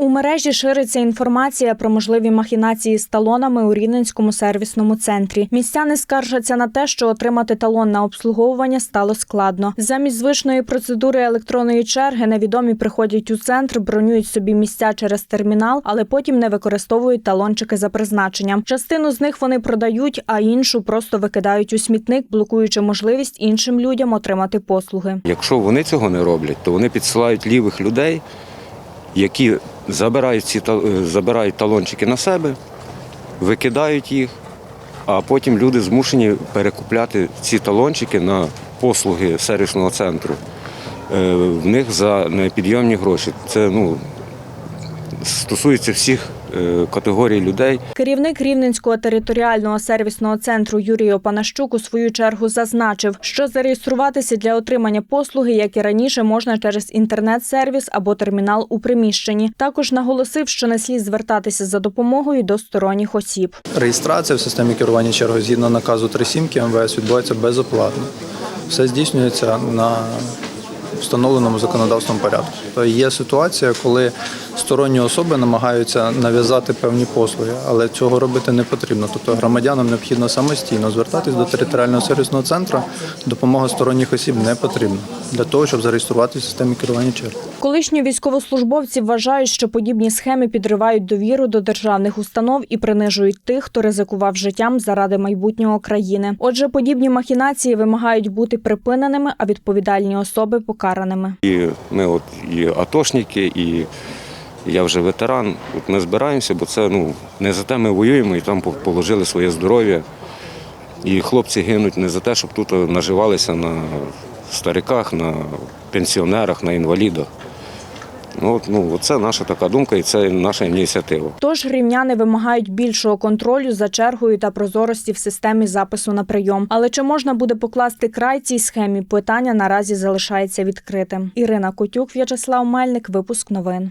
У мережі шириться інформація про можливі махінації з талонами у Рівненському сервісному центрі. Містяни скаржаться на те, що отримати талон на обслуговування стало складно. Замість звичної процедури електронної черги невідомі приходять у центр, бронюють собі місця через термінал, але потім не використовують талончики за призначенням. Частину з них вони продають, а іншу просто викидають у смітник, блокуючи можливість іншим людям отримати послуги. Якщо вони цього не роблять, то вони підсилають лівих людей, які забирають ці е, забирають талончики на себе, викидають їх, а потім люди змушені перекупляти ці талончики на послуги сервісного центру. е, В них за непідйомні гроші. Це ну, стосується всіх категорій людей. Керівник Рівненського територіального сервісного центру Юрій Опанащук у свою чергу зазначив, що зареєструватися для отримання послуги, як і раніше, можна через інтернет-сервіс або термінал у приміщенні. Також наголосив, що не слід звертатися за допомогою до сторонніх осіб. Реєстрація в системі керування чергою згідно наказу 37 МВС відбувається безоплатно. Все здійснюється на встановленому законодавством порядку. Є ситуація, коли сторонні особи намагаються нав'язати певні послуги, але цього робити не потрібно. Тобто громадянам необхідно самостійно звертатись до територіального сервісного центру. Допомога сторонніх осіб не потрібна для того, щоб зареєструватися в системі керування чергою. Колишні військовослужбовці вважають, що подібні схеми підривають довіру до державних установ і принижують тих, хто ризикував життям заради майбутнього країни. Отже, подібні махінації вимагають бути припиненими, а відповідальні особи покараними. І ми, от і атошники, і я вже ветеран. От ми збираємося, бо це ну не за те ми воюємо і там положили своє здоров'я. І хлопці гинуть не за те, щоб тут наживалися на стариках, на пенсіонерах, на інвалідах. Ну, от, ну, це наша така думка і це наша ініціатива. Тож рівняни вимагають більшого контролю за чергою та прозорості в системі запису на прийом. Але чи можна буде покласти край цій схемі? Питання наразі залишається відкритим. Ірина Котюк, В'ячеслав Мельник, випуск новин.